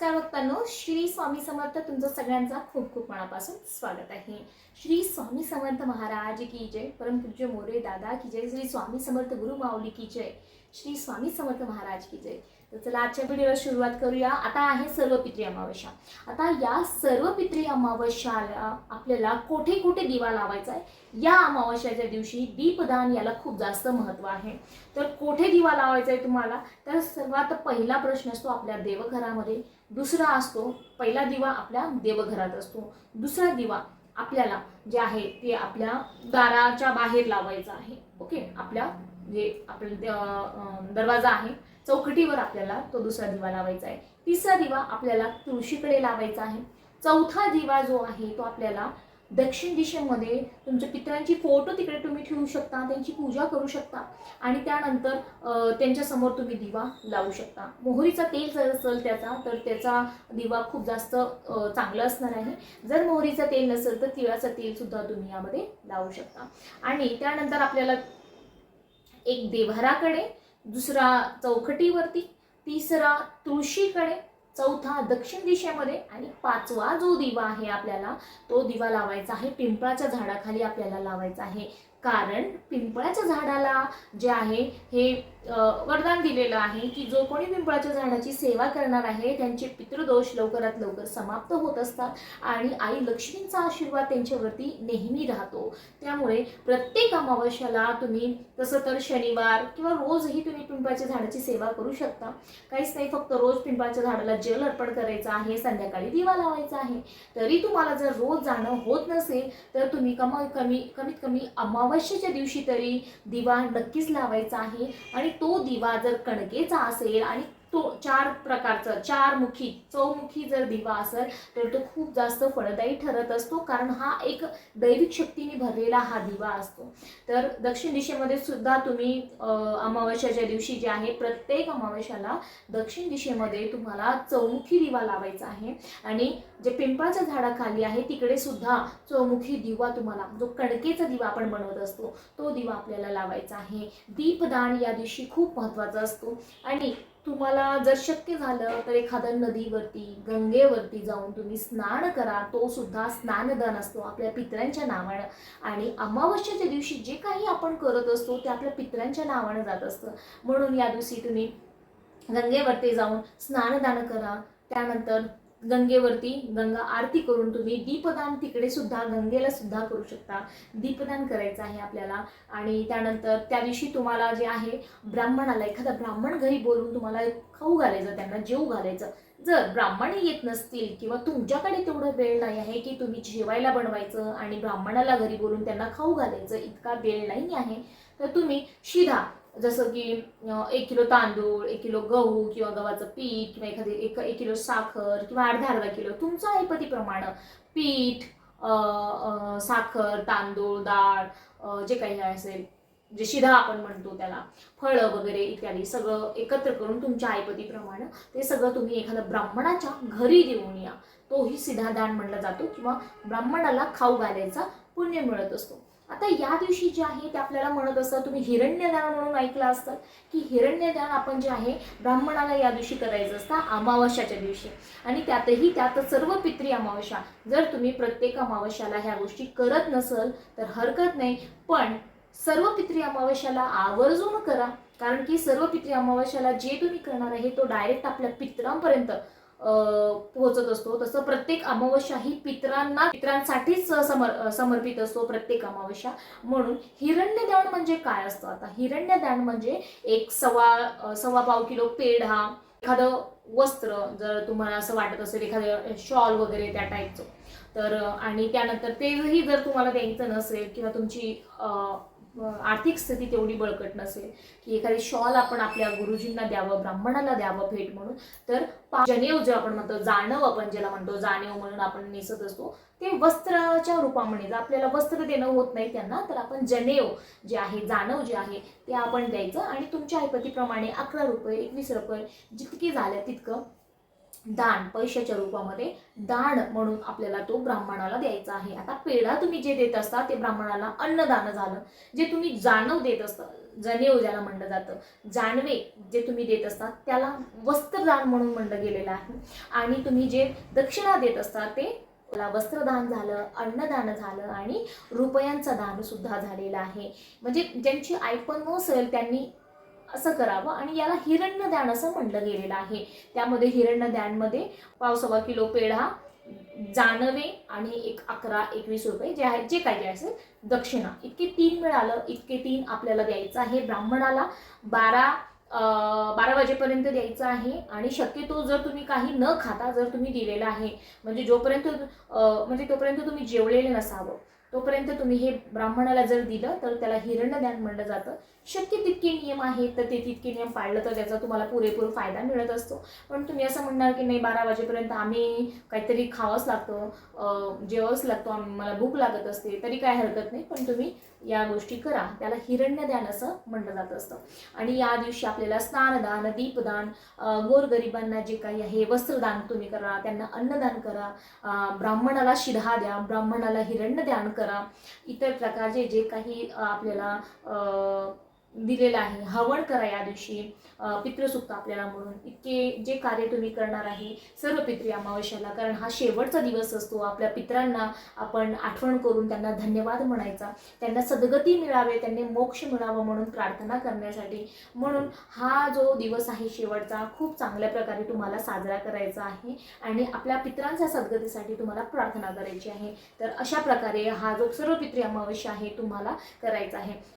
नमस्कार भक्तांनो श्री स्वामी समर्थ तुमचं सगळ्यांचा खूप खूप मनापासून स्वागत आहे. श्री स्वामी समर्थ महाराज की जय परमपूज्य मोरे दादा की जय श्री स्वामी समर्थ गुरु माऊली की जय. श्री स्वामी समर्थ महाराज की जय. तर चला आजच्या व्हिडिओला सुरुवात करूया. आता आहे सर्व पित्री अमावस्या. आता या सर्व पित्री अमावस्याला आपल्याला कोठे कोठे दिवा लावायचा आहे? या अमावस्याच्या दिवशी दीपदान याला खूप जास्त महत्त्व आहे. तर कोठे दिवा लावायचा आहे तुम्हाला? तर सर्वात पहिला प्रश्न असतो आपल्या देवघरामध्ये. दुसरा असतो पहिला दिवा आपल्या देवघरात असतो. दुसरा दिवा आपल्याला जे आहे ते आपल्या दाराच्या बाहेर लावायचा आहे. ओके आपल्या जे आपलं दरवाजा आहे चौकटीवर आपल्याला तो दुसरा दिवा लावायचा आहे. तिसरा दिवा आपल्याला तुळशीकडे लावायचा आहे. चौथा दिवा जो आहे तो आपल्याला दक्षिण दिशेमध्ये तुमच्या पितरांची फोटो तिकडे तुम्ही ठेवू शकता त्यांची पूजा करू शकता आणि त्यानंतर त्यांच्यासमोर तुम्ही दिवा लावू शकता. मोहरीचा तेल जर असेल त्याचा तर त्याचा दिवा खूप जास्त चांगला असणार आहे. जर मोहरीचं तेल नसेल तर तिळाचं तेलसुद्धा तुम्ही यामध्ये लावू शकता. आणि त्यानंतर आपल्याला एक देव्हाराकडे दुसरा चौकटीवरती तिसरा तुळशीकडे चौथा दक्षिण दिशेमध्ये आणि पाचवा जो दिवा आहे आपल्याला तो दिवा लावायचा आहे. पिंपळाच्या झाडाखाली आपल्याला लावायचा आहे. कारण पिंपळाच्या झाडाला जे आहे हे वरदान दिलेलं आहे की जो कोणी पिंपळाच्या झाडाची सेवा करणार आहे त्यांचे पितृदोष लवकरात लवकर समाप्त होत असतात आणि आई लक्ष्मींचा आशीर्वाद त्यांच्यावरती नेहमी राहतो. त्यामुळे प्रत्येक अमावस्याला तुम्ही तसं तर शनिवार किंवा रोजही तुम्ही पिंपळाच्या झाडाची सेवा करू शकता. काहीच नाही फक्त रोज पिंपळाच्या झाडाला जल अर्पण करायचं आहे संध्याकाळी दिवा लावायचा आहे. तरी तुम्हाला जर रोज जाणं होत नसेल तर तुम्ही कमा कमी कमीत कमी अमावस्येच्या दिवशी तरी दिवा नक्कीच लावायचा आहे. आणि तो दिवा जर कणकेचा असेल आणि तो चार प्रकारचा चारमुखी चौमुखी जर दिवा असेल तर तो खूप जास्त फळदायी ठरत असतो कारण हा एक दैविक शक्तीने भरलेला हा दिवा असतो. तर दक्षिण दिशेमध्ये सुद्धा तुम्ही अमावस्याच्या दिवशी जे आहे प्रत्येक अमावस्याला दक्षिण दिशेमध्ये तुम्हाला चौमुखी दिवा लावायचा आहे. आणि जे पिंपळाच्या झाडाखाली आहे तिकडे सुद्धा चौमुखी दिवा तुम्हाला जो कणकेचा दिवा आपण बनवत असतो तो दिवा आपल्याला लावायचा आहे. दीपदान या दिवशी खूप महत्त्वाचा असतो. आणि तुम्हाला जर शक्य झालं तर एखाद्या नदीवरती गंगेवरती जाऊन तुम्ही स्नान करा. तो सुद्धा स्नानदान असतो आपल्या पित्रांच्या नावानं. आणि अमावस्याच्या दिवशी जे काही आपण करत असतो ते आपल्या पित्रांच्या नावानं जात असतं. म्हणून या दिवशी तुम्ही गंगेवरती जाऊन स्नानदान करा. त्यानंतर गंगेवरती गंगा आरती करून तुम्ही दीपदान तिकडे सुद्धा गंगेला सुद्धा करू शकता. दीपदान करायचं आहे आपल्याला. आणि त्यानंतर त्या दिवशी तुम्हाला जे आहे ब्राह्मणाला एखादा ब्राह्मण घरी बोलून तुम्हाला खाऊ घालायचं त्यांना जेऊ घालायचं. जर ब्राह्मण येत नसतील किंवा तुमच्याकडे तेवढं वेळ नाही आहे की तुम्ही जेवायला बनवायचं आणि ब्राह्मणाला घरी बोलून त्यांना खाऊ घालायचं इतका वेळ नाही आहे तर तुम्ही शिधा जसं की एक किलो तांदूळ एक किलो गहू किंवा गव्हाचं पीठ किंवा एखादी एक एक किलो साखर किंवा अर्धा अर्धा किलो. तुमचं ऐपतीप्रमाणे पीठ साखर तांदूळ डाळ जे काही असेल जे शिधा आपण म्हणतो त्याला फळं वगैरे इत्यादी सगळं एकत्र करून तुमच्या आयपतीप्रमाणे ते सगळं तुम्ही एखाद्या ब्राह्मणाच्या घरी देऊन या. तोही सिधा दान म्हणला जातो किंवा ब्राह्मणाला खाऊ घालायचा पुण्य मिळत असतो. आता या दिवशी जे आहे ते आपल्याला म्हणत असतं तुम्ही हिरण्यदान म्हणून ऐकलं असतं की हिरण्यदान आपण जे आहे ब्राह्मणाला या दिवशी करायचं असतं अमावस्याच्या दिवशी. आणि त्यातही त्यात सर्व पित्री अमावस्या. जर तुम्ही प्रत्येक अमावस्याला ह्या गोष्टी करत नसल तर हरकत नाही. पण सर्व पित्री अमावस्याला आवर्जून करा. कारण की सर्व पित्री अमावस्याला जे तुम्ही करणार आहे तो डायरेक्ट आपल्या पितरांपर्यंत पोहोचत असतो. तसं प्रत्येक अमावस्या ही पितरांना पितरांसाठीच समर समर्पित असतो प्रत्येक अमावस्या. म्हणून हिरण्यदान म्हणजे काय असतं? आता हिरण्यदान म्हणजे एक सव्वा सव्वा पाव किलो पेढा एखादं वस्त्र जर तुम्हाला असं वाटत असेल एखादं शॉल वगैरे त्या टाईपचं तर आणि त्यानंतर तेही जर तुम्हाला द्यायचं नसेल किंवा तुमची आर्थिक स्थिती तेवढी बळकट नसेल की एखादी शॉल आपण आपल्या गुरुजींना द्यावं ब्राह्मणाला द्यावं भेट म्हणून तर जनेव जे आपण म्हणतो जाणव आपण ज्याला म्हणतो जाणीव म्हणून आपण नेसत असतो ते वस्त्राच्या रूपामध्ये जर आपल्याला वस्त्र देणं होत नाही त्यांना तर आपण जनेव जे आहे जाणव जे आहे ते आपण द्यायचं आणि तुमच्या ऐपतीप्रमाणे अकरा रुपये एकवीस रुपये जितकी झालं तितकं दान पैशाच्या रूपामध्ये दान म्हणून आपल्याला तो ब्राह्मणाला द्यायचा आहे. आता पेढा तुम्ही जे देत असता ते ब्राह्मणाला अन्नदान झालं. जे तुम्ही जाणव देत असता जनेऊ ज्याला म्हणलं जातं जानवे जे तुम्ही देत असतात त्याला वस्त्रदान म्हणून म्हणलं गेलेलं आहे. आणि तुम्ही जे दक्षिणा देत असता ते वस्त्रदान झालं अन्नदान झालं आणि रुपयांचं दान सुद्धा झालेलं आहे. म्हणजे ज्यांची ऐपण नसेल त्यांनी असं करावं आणि याला हिरण्यदान असं म्हणलं गेलेलं आहे. त्यामध्ये हिरण्यदानमध्ये सव्वा किलो पेढा जानवे आणि एक अकरा एकवीस रुपये जे आहे जे काही जे असेल दक्षिणा. इतके तीन मिळालं इतके तीन आपल्याला द्यायचं आहे. ब्राह्मणाला बारा बारा वाजेपर्यंत द्यायचं आहे आणि शक्यतो जर तुम्ही काही न खाता जर तुम्ही दिलेलं आहे म्हणजे जोपर्यंत म्हणजे तोपर्यंत तुम्ही जेवलेले नसावं. तोपर्यंत तुम्ही हे ब्राह्मणाला जर दिलं तर त्याला हिरण्यदान म्हणलं जातं. शक्य तितके नियम आहेत तर ते तितके नियम पाळलं तर त्याचा तुम्हाला पुरेपूर फायदा मिळत असतो. पण तुम्ही असं म्हणणार की नाही बारा वाजेपर्यंत आम्ही काहीतरी खावंच लागतं जेवावंच लागतो आम्हाला मला भूक लागत असते तरी काय हरकत नाही. पण तुम्ही या गोष्टी करा. त्याला हिरण्यदान असं म्हणलं जात असतं. आणि या दिवशी आपल्याला स्नानदान दीपदान गोरगरिबांना जे काही आहे वस्त्रदान तुम्ही करा त्यांना अन्नदान करा. ब्राह्मणाला शिधा द्या ब्राह्मणाला हिरण्यदान करा. इतर प्रकारचे जे काही आपल्याला दिलेलं आहे. हवण करा या दिवशी. पितृसुक्त आपल्याला म्हणून. इतके जे कार्य तुम्ही करणार आहे सर्व पितृ अमावस्याला. कारण हा शेवटचा दिवस असतो. आपल्या पित्रांना आपण आठवण करून त्यांना धन्यवाद म्हणायचा. त्यांना सद्गती मिळावे त्यांनी मोक्ष मिळावं म्हणून प्रार्थना करण्यासाठी. म्हणून हा जो दिवस आहे शेवटचा खूप चांगल्या प्रकारे तुम्हाला साजरा करायचा आहे. आणि आपल्या पित्रांच्या सद्गतीसाठी तुम्हाला प्रार्थना करायची आहे. तर अशा प्रकारे हा जो सर्व पितृ अमावस्या आहे तुम्हाला करायचा आहे.